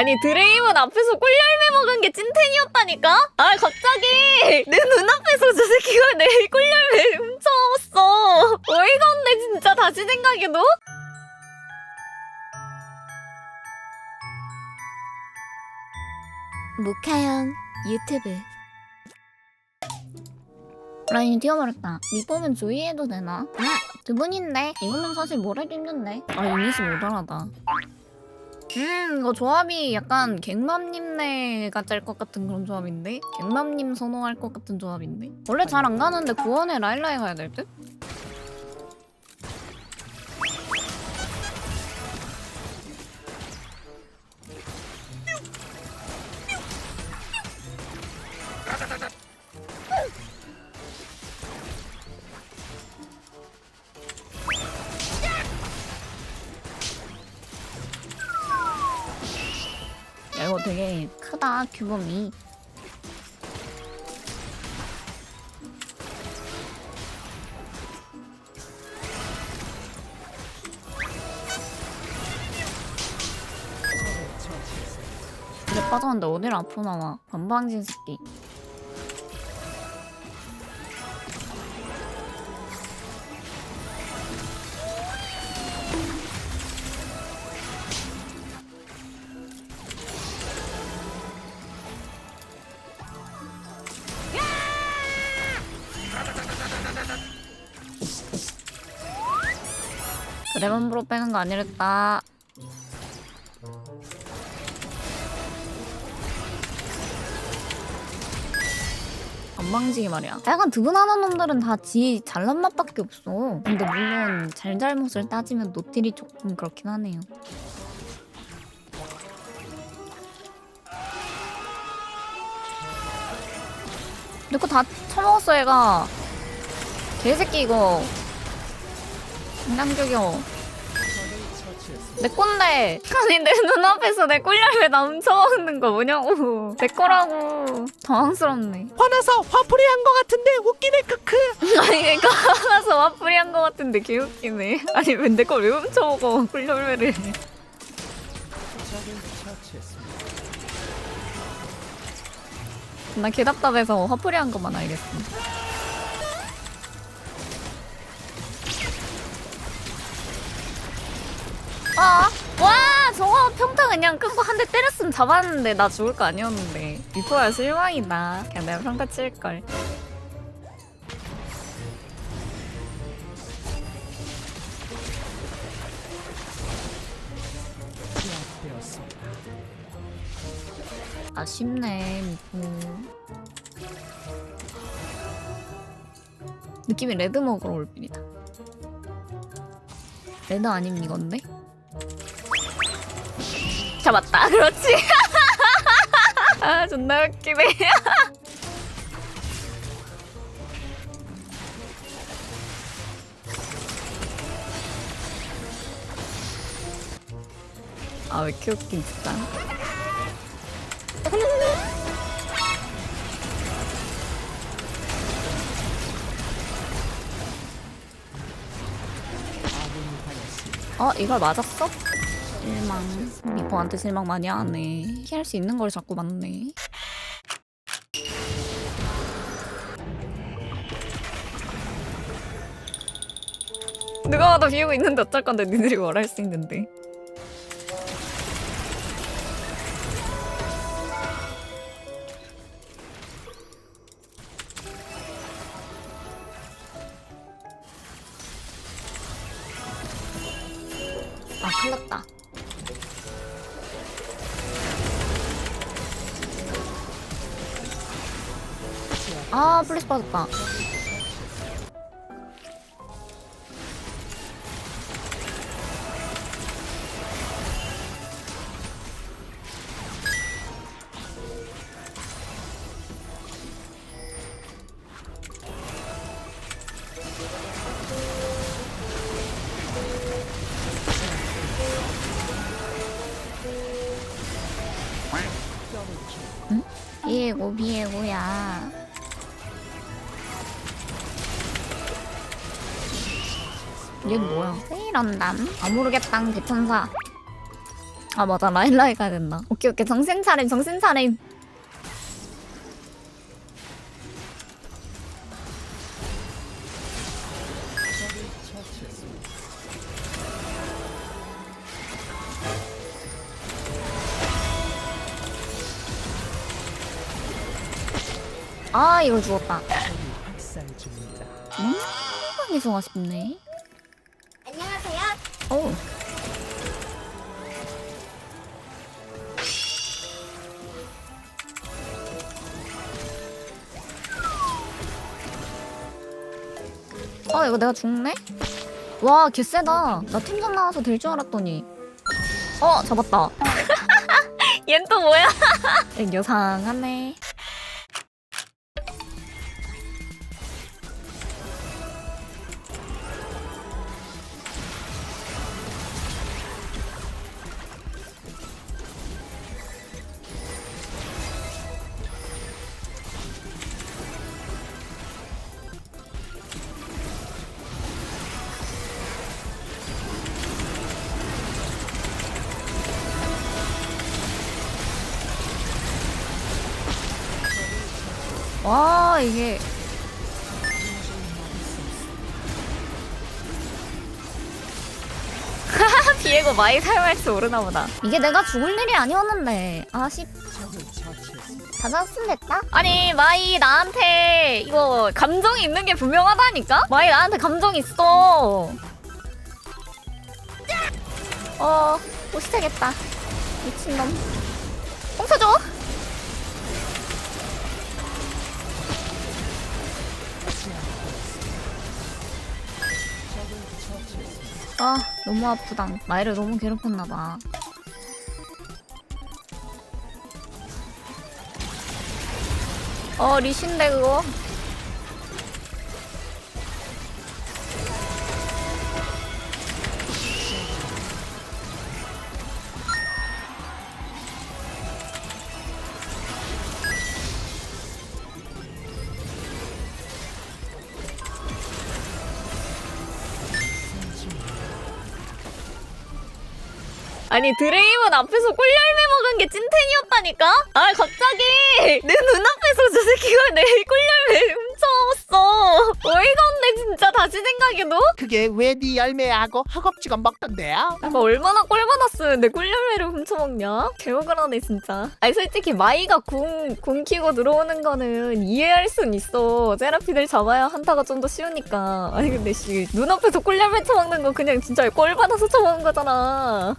아니 드레임은 앞에서 꿀열매 먹은 게 찐텐이었다니까? 아 갑자기 내 눈앞에서 저 새끼가 내 꿀열매 훔쳐먹었어 어이가 없네 진짜 다시 생각해도 무카형 유튜브 라인이 튀어버렸다. 리폼은 조이해도 되나? 응, 두 분인데 이거는 사실 뭘 해도 힘든데. 아 유닛이 모자라다. 음 이거 조합이 약간 갱맘님네가 짤 것 같은 그런 조합인데 갱맘님 선호할 것 같은 조합인데 원래 잘 안 가는데 구원에 라일라에 가야 될 듯? 되게 크다 규범이. 근데 빠졌는데 어디를 앞으로 나와 건방진 새끼 으로 빼는 거 아니랬다 건방지게 말이야. 약간 드분하는 놈들은 다 지 잘난 맛밖에 없어. 근데 물론 잘잘못을 따지면 노틸이 조금 그렇긴 하네요. 내거 다 처먹었어 얘가. 개새끼 이거. 인간적이요. 내 건데 아니 내 눈앞에서 내 꿀열매 나 훔쳐먹는 거 뭐냐고. 내 거라고. 당황스럽네. 화나서 화풀이 한 거 같은데 웃기네 크크. 아니 그니까 화나서 와플이 한 거 같은데 개웃기네. 아니 왜 내 걸 왜 훔쳐먹어 꿀열매를. 나 개답답해서 화풀이 한 것만 알겠어 아, 와, 저거 평타 그냥 끊고 한 대 때렸으면 잡았는데 나 죽을 거 아니었는데. 이거야 실망이다. 그냥 내가 평타 칠걸. 아쉽네, 미포. 느낌이 레드 먹으러 올 뿐이다. 레드 아님 이건데? 잡았다. 그렇지. 아, 존나 웃기네. 아, 왜 이렇게 웃긴, 진짜. 어 이걸 맞았어? 실망. 미포한테 실망 많이 하네. 피할 수 있는 걸 자꾸 맞네. 누가 봐도 비우고 있는데 어쩔 건데 니들이 뭘 할 수 있는데. 아 큰일 났다 아 플래시 빠졌다. 비에고 비에고야 얘 뭐야? 세일한담? 아 모르겠당 대천사. 아 맞아 라일라이 가야 된다. 오케이 오케이. 정신 차림 정신 차림. 아 이거 죽었다. 음, 좀 아쉽네 어. 아 이거 내가 죽네? 와 개쎄다. 나 팀전 나와서 될 줄 알았더니. 어 잡았다. 얜 또 뭐야? 요상하네 와 이게. 비에고 마이 사용할수 모르나 보다. 이게 내가 죽을 일이 아니었는데 아쉽. 다 됐다. 아니 마이 나한테 이거 감정이 있는 게 분명하다니까? 마이 나한테 감정 있어. 어 못 시작했다. 미친놈. 뽕쳐줘 아 너무 아프다. 마이를 너무 괴롭혔나봐. 어 리신데 그거 아니 드레임은 앞에서 꿀열매 먹은 게 찐텐이었다니까? 아 갑자기 내 눈앞에서 저 새끼가 내 꿀열매를 훔쳐먹었어 어이가 없네 진짜 다시 생각해도 그게 왜 네 열매하고 허겁지겁 먹던데요? 내가 얼마나 꿀받았으면 내 꿀열매를 훔쳐먹냐? 개억울하네 진짜 아니 솔직히 마이가 궁, 궁 키고 들어오는 거는 이해할 순 있어 세라피들 잡아야 한타가 좀 더 쉬우니까 아니 근데 씨 눈앞에서 꿀열매 쳐먹는 거 그냥 진짜 꿀받아서 쳐먹은 거잖아